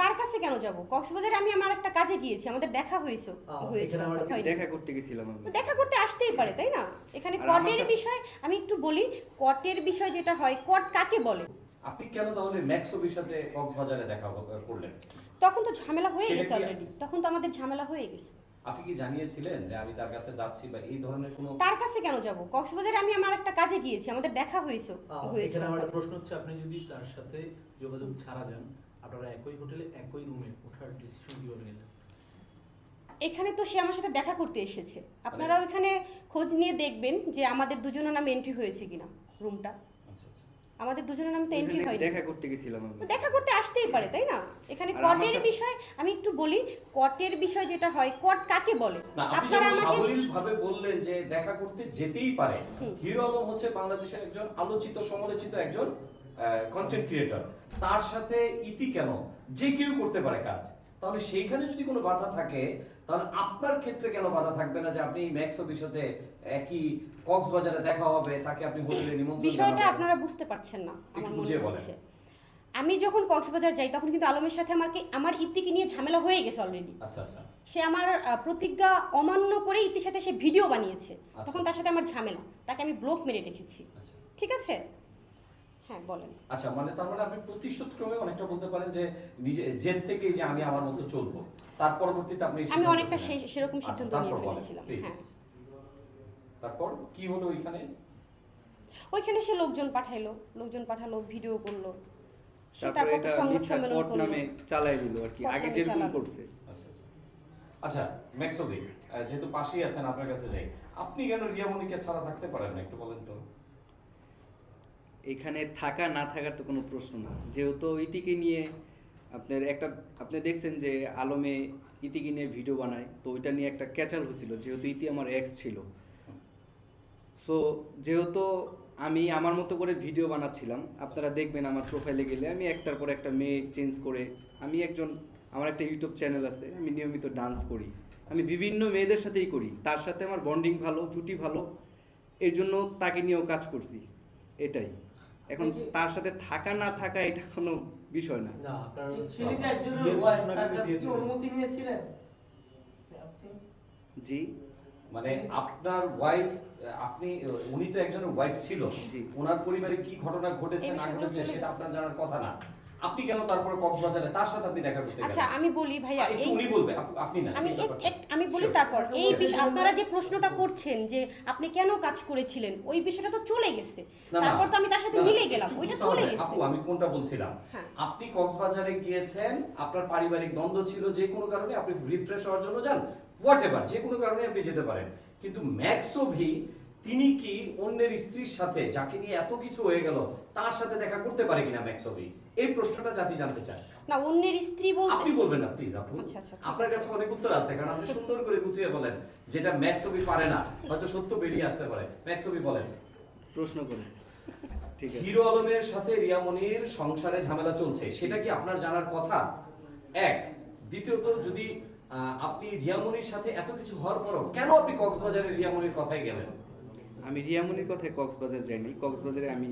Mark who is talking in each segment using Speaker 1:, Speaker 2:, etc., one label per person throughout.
Speaker 1: তার কাছে কেন যাব? কক্সবাজারে আমি আমার একটা কাজে গিয়েছি আমাদের দেখা হয়েছে
Speaker 2: দেখা করতে গেছিলাম আমি
Speaker 1: দেখা করতে আসতেই পারে তাই না? এখানে কটের বিষয় আমি একটু বলি কটের বিষয় যেটা হয় কট কাকে বলে?
Speaker 3: আপনি কেন তাহলে ম্যাক্সোবির সাথে কক্সবাজারে দেখা করলেন?
Speaker 1: তখন তো ঝামেলা হয়ে গেছে অলরেডি তখন তো আমাদের ঝামেলা হয়ে গেছে।
Speaker 3: আপনি কি জানিয়েছিলেন যে আমি তার কাছে যাচ্ছি বা এই ধরনের কোনো
Speaker 1: তার কাছে কেন যাব? কক্সবাজারে আমি আমার একটা কাজে গিয়েছি আমাদের দেখা হয়েছে হয়েছে।
Speaker 4: এখানে আমার প্রশ্ন হচ্ছে আপনি যদি তার সাথে যোগাযোগ ছাড়া যান আপনারা একই হোটেলে একই রুমে ওঠার ডিসিশন কীভাবে নিলেন?
Speaker 1: এখানে তো সে আমার সাথে দেখা করতে এসেছে। আপনারা ওইখানে খোঁজ নিয়ে দেখবেন যে আমাদের দুজনের নাম এন্ট্রি হয়েছে কিনা রুমটা
Speaker 3: আচ্ছা আচ্ছা।
Speaker 1: আমাদের দুজনের নামে তো এন্ট্রি হয়নি।
Speaker 2: দেখা করতে গেছিলাম আমি
Speaker 1: দেখা করতে আসতেই পারে তাই না? এখানে কটের বিষয় আমি একটু বলি কটের বিষয় যেটা হয় কট কাকে বলে?
Speaker 3: আপনি
Speaker 1: আপনারা আমাকে
Speaker 3: সাবলীল ভাবে বললেন যে দেখা করতে যেতেই পারে হিরো আলম হচ্ছে বাংলাদেশের একজন আলোচিত সমালোচিত একজন কন্টেন্ট ক্রিয়েটর তার সাথে ইতি কেন? যে কেউ করতে পারে কাজ। তাহলে সেইখানে যদি কোনো বাধা থাকে তাহলে আপনার ক্ষেত্রে কেন বাধা থাকবে না যে আপনি ম্যাক্সোবির সাথে একই কক্সবাজারে দেখা হবে তাকে আপনি হোটেলে নিমন্ত্রণ
Speaker 1: বিষয়টা আপনারা বুঝতে পারছেন না আমার
Speaker 3: একটু
Speaker 1: মনে
Speaker 3: বুঝিয়ে বলেন।
Speaker 1: হচ্ছে আমি যখন কক্সবাজার যাই তখন কিন্তু আলমের সাথে আমার আমার ইত্তিকে নিয়ে ঝামেলা হয়ে গেছে অলরেডি
Speaker 3: আচ্ছা আচ্ছা।
Speaker 1: সে আমার প্রতিজ্ঞা অমান্য করে ইতির সাথে সে ভিডিও বানিয়েছে।
Speaker 3: আচ্ছা।
Speaker 1: তখন তার সাথে আমার ঝামেলা। তাকে আমি ব্লক মেরে রেখেছি।
Speaker 3: আচ্ছা।
Speaker 1: ঠিক আছে? হ্যাঁ বলেন।
Speaker 3: আচ্ছা মানে তার মানে আপনি প্রতিশোধ ক্রমে অনেকটা বলতে পারেন যে নিজে জেদ থেকেই যে আমি আমার মতো চলবো। তার পরবর্তীতে আপনি
Speaker 1: আমি অনেকটা সেই- সেরকম
Speaker 3: আচ্ছা,
Speaker 1: সিদ্ধান্ত নিয়ে ফেলেছিলাম, হ্যাঁ।
Speaker 3: তারপর কি হলো ওইখানে?
Speaker 1: ওইখানে সে লোকজন পাঠাইলো লোকজন পাঠালো ভিডিও করল।
Speaker 2: তারপর এটা মিথ্যা
Speaker 1: সম্মেলন
Speaker 2: নামে চালাই দিল আর কি
Speaker 1: কোট
Speaker 2: আগে যেরকম করছে।
Speaker 3: আচ্ছা আচ্ছা। আচ্ছা যেহেতু পাশেই আছেন আপনার কাছে যাই আপনি কেন রিয়ামণিকে ছাড়া থাকতে পারেন না একটু বলেন তো?
Speaker 2: এখানে থাকা না থাকার তো কোনো প্রশ্ন না। যেহেতু ইতিকে নিয়ে আপনার একটা, আপনি দেখছেন যে আলমে ইতিকে নিয়ে ভিডিও বানায়, তো ওইটা নিয়ে একটা ক্যাচাল হয়েছিল, যেহেতু ইতি আমার এক্স ছিল। সো যেহেতু আমি আমার মতো করে ভিডিও বানাচ্ছিলাম, আপনারা দেখবেন আমার প্রোফাইলে গেলে আমি একটার পর একটা মেয়ে চেঞ্জ করে, আমি একজন, আমার একটা ইউটিউব চ্যানেল আছে, আমি নিয়মিত ডান্স করি। আমি বিভিন্ন মেয়েদের সাথেই করি, তার সাথে আমার বন্ডিং ভালো, জুটি ভালো, এর জন্য তাকে নিয়েও কাজ করছি, এটাই। এখন তার সাথে থাকা না থাকা এটা কোনো বিষয় না।
Speaker 5: অনুমতি নিয়েছিলেন।
Speaker 2: জি।
Speaker 3: মানে আপনার ওয়াইফ আপনি উনি তো একজনের ওয়াইফ ছিল।
Speaker 2: জি।
Speaker 3: ওনার পরিবারে কি ঘটনা ঘটেছে না ঘটেছে সেটা আপনার জানার কথা না। আপনি কেন তারপরে কক্সবাজারে? তার সাথে আপনি দেখা করতে
Speaker 1: আচ্ছা আমি বলি ভাইয়া এই
Speaker 3: উনি বলবে আপনি না
Speaker 1: আমি এক- আমি বলি তারপর এই বিষয় আপনারা যে প্রশ্নটা করছেন যে আপনি কেন কাজ করেছিলেন ওই বিষয়টা তো চলে গেছে। তারপর তো আমি তার সাথে মিলে গেলাম ওইটা চলে গেছে।
Speaker 3: আপু আমি কোনটা বলছিলাম?
Speaker 1: হ্যাঁ।
Speaker 3: আপনি কক্সবাজারে গিয়েছেন আপনার পারিবারিক দ্বন্দ্ব ছিল যে কোনো কারণে আপনি রিফ্রেশ হওয়ার জন্য যান হোয়াট এভার যে কোনো কারণে আপনি যেতে পারেন। কিন্তু ম্যাক্সোভি তিনি কি অন্যের স্ত্রীর সাথে যাকে নিয়ে এত কিছু হয়ে গেল তার সাথে দেখা করতে পারে কিনা ম্যাক্সোভি এই প্রশ্নটা জাতি জানতে চায়।
Speaker 1: না অন্যের স্ত্রী বলতে
Speaker 3: আপনি বলবেন না প্লিজ আপু।
Speaker 1: আচ্ছা, আচ্ছা,
Speaker 3: আপনার কাছে অনেক উত্তর আছে কারণ আপনি সুন্দর করে গুছিয়ে বলেন যেটা ম্যাক্সোভি পারে না হয়তো সত্য বেরিয়ে আসতে পারে। ম্যাক্সোভি বলেন।
Speaker 2: প্রশ্ন করে ঠিক আছে।
Speaker 3: হিরো আলমের সাথে রিয়ামনির সংসারে ঝামেলা চলছে সেটা কি আপনার জানার কথা? এক দ্বিতীয়ত যদি আহ, আপনি রিয়ামনির সাথে এত কিছু হওয়ার পরও কেন আপনি কক্সবাজারে রিয়ামনির কথায় গেলেন?
Speaker 2: আমি রিয়ামনির কথায় কক্সবাজার যাইনি। কক্সবাজারে আমি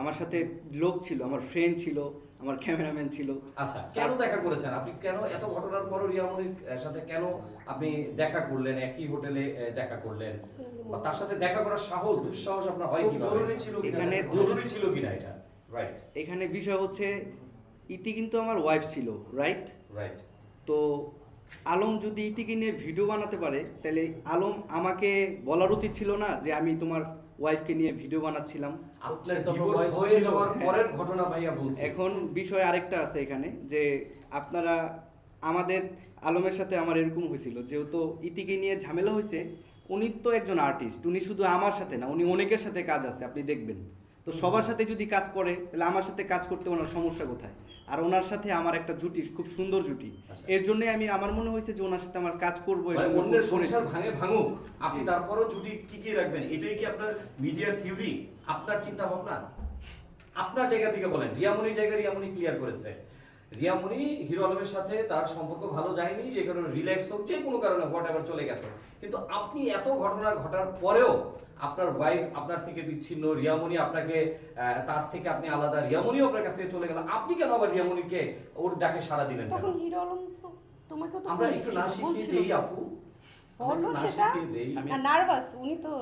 Speaker 2: আমার সাথে লোক ছিল আমার ফ্রেন্ড ছিল আমার ক্যামেরাম্যান ছিল।
Speaker 3: আচ্ছা কেন দেখা করেছেন? আপনি কেন এত ঘটনার পরও রিয়ামনির সাথে কেন আপনি দেখা করলেন একই হোটেলে দেখা করলেন? তার সাথে দেখা করার সাহস দুঃসাহস আপনার হয় কীভাবে?
Speaker 5: জরুরি ছিল
Speaker 2: এখানে?
Speaker 3: জরুরি ছিল কিনা এটা? রাইট
Speaker 2: এখানে বিষয় হচ্ছে ইতি কিন্তু আমার ওয়াইফ ছিল রাইট
Speaker 3: রাইট
Speaker 2: তো আলম যদি ইতিকে নিয়ে ভিডিও বানাতে পারে তাহলে আলম আমাকে বলার উচিত ছিল না যে আমি তোমার ওয়াইফকে নিয়ে ভিডিও বানাচ্ছিলাম
Speaker 4: বয়স
Speaker 3: হয়ে
Speaker 4: ছিল।
Speaker 3: যাওয়ার। পরের ঘটনা ভাইয়া বলছি
Speaker 2: এখন বিষয় আরেকটা আছে এখানে যে আপনারা আমাদের আলমের সাথে আমার এরকম হয়েছিল যেহেতু ইতিকে নিয়ে ঝামেলা হয়েছে উনি তো একজন আর্টিস্ট উনি শুধু আমার সাথে না উনি অনেকের সাথে কাজ আছে আপনি দেখবেন তো সবার সাথে যদি কাজ করে তাহলে আমার সাথে কাজ করতে ওনার সমস্যা কোথায়? আর ওনার সাথে আমার একটা জুটি খুব সুন্দর জুটি।
Speaker 3: আচ্ছা।
Speaker 2: এর জন্যই আমি আমার মনে হয়েছে যে ওনার সাথে আমার কাজ করব
Speaker 3: মানে
Speaker 2: জন্য
Speaker 3: ভাঙে ভাঙুক। আপনি তারপরও জুটি টিকিয়ে রাখবেন। এটাই কি আপনার মিডিয়ার থিওরি আপনার চিন্তা ভাবনা আপনার জায়গা থেকে বলেন। রিয়ামনির জায়গায় রিয়ামনি ক্লিয়ার করেছে। রিয়ামনি হিরো আলমের সাথে তার সম্পর্ক ভালো যায়নি যে কারণে রিল্যাক্স হোক যে কোনো কারণে হোয়াট চলে গেছে। কিন্তু আপনি এত ঘটনা ঘটার পরেও আপনার ওয়াইফ আপনার থেকে বিচ্ছিন্ন রিয়ামণি আপনাকে তার থেকে আপনি আলাদা রিয়ামণিও আপনার কাছ থেকে চলে গেল। আপনি কেন আবার রিয়ামণিকে ওর ডাকে সাড়া দিলেন
Speaker 1: তখন হিরো আলম তো তোমাকেও তো
Speaker 3: আমরা একটু না শিখিয়ে দেই আপু।
Speaker 1: বলো সেটা। নার্ভাস উনি তো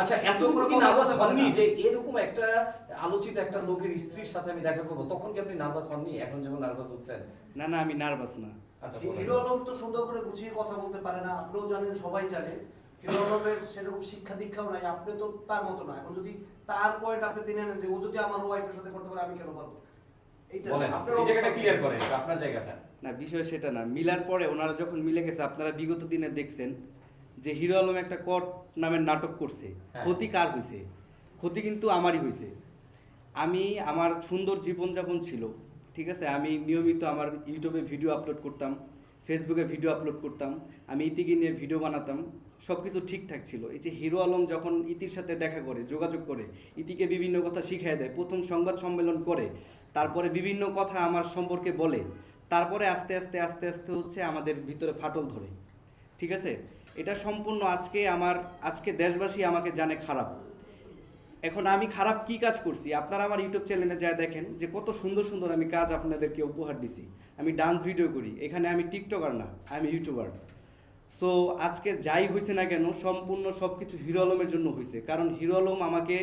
Speaker 3: আচ্ছা এত
Speaker 5: করে
Speaker 3: কি নার্ভাস হননি যে এরকম একটা আলোচিত একটা লোকের স্ত্রীর সাথে আমি দেখা করব? তখন কি আপনি নার্ভাস হননি? এখন যেমন নার্ভাস হচ্ছেন।
Speaker 2: না না আমি নার্ভাস না।
Speaker 3: আচ্ছা
Speaker 5: হিরো আলম তো সুন্দর করে গুছিয়ে কথা বলতে পারে না আপনিও জানেন সবাই জানে। সেরকম শিক্ষা দীক্ষাও নাই আপনি তো তার মতো না। এখন যদি তার পয়েন্ট আপনি নেন যে ও যদি আমার ওয়াইফের সাথে করতে পারে আমি কেন পারব? এইটা আপনার
Speaker 3: জায়গাটা ক্লিয়ার করেন আপনার জায়গাটা।
Speaker 2: না বিষয় সেটা না। মিলার পরে ওনারা যখন মিলে গেছে আপনারা বিগত দিনে দেখছেন যে হিরো আলম একটা কট নামের নাটক করছে।
Speaker 3: হ্যাঁ।
Speaker 2: ক্ষতি কার হয়েছে ক্ষতি কিন্তু আমারই হয়েছে আমি আমার সুন্দর জীবনযাপন ছিল ঠিক আছে? আমি নিয়মিত আমার ইউটিউবে ভিডিও আপলোড করতাম। ফেসবুকে ভিডিও আপলোড করতাম, আমি ইতিকে নিয়ে ভিডিও বানাতাম সব কিছু ঠিকঠাক ছিল। এই যে হিরো আলম যখন ইতির সাথে দেখা করে, যোগাযোগ করে, ইতিকে বিভিন্ন কথা শিখিয়ে দেয়, প্রথম সংবাদ সম্মেলন করে, তারপরে বিভিন্ন কথা আমার সম্পর্কে বলে, তারপরে আস্তে আস্তে আস্তে আস্তে হচ্ছে আমাদের ভিতরে ফাটল ধরে। ঠিক আছে? এটা সম্পূর্ণ আজকে আমার, আজকে দেশবাসী আমাকে জানে খারাপ। এখন আমি খারাপ কি কাজ করছি? আপনারা আমার ইউটিউব চ্যানেলে যা দেখেন যে কত সুন্দর সুন্দর আমি কাজ আপনাদেরকে উপহার দিছি। আমি ডান্স ভিডিও করি। এখানে আমি টিকটকার না আমি ইউটিউবার সো আজকে যাই হয়েছে না কেন, সম্পূর্ণ সব কিছু হিরো আলমের জন্য হয়েছে কারণ হিরো আলম আমাকে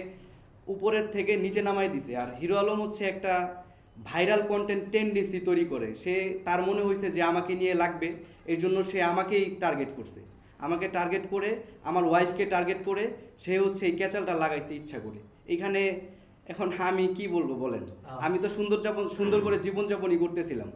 Speaker 2: উপরের থেকে নিচে নামাই দিছে। আর হিরো আলম হচ্ছে একটা ভাইরাল কন্টেন্ট টেন্ডেন্সি তৈরি করে। সে, তার মনে হয়েছে যে আমাকে নিয়ে লাগবে এই জন্য সে আমাকেই টার্গেট করছে। আমাকে টার্গেট করে আমার ওয়াইফকে টার্গেট করে সে হচ্ছে এই ক্যাচালটা লাগাইছে ইচ্ছা করে। এখানে এখন আমি কি বলব বলেন? আমি তো সুন্দর যাপন সুন্দর করে জীবনযাপনই করতেছিলাম।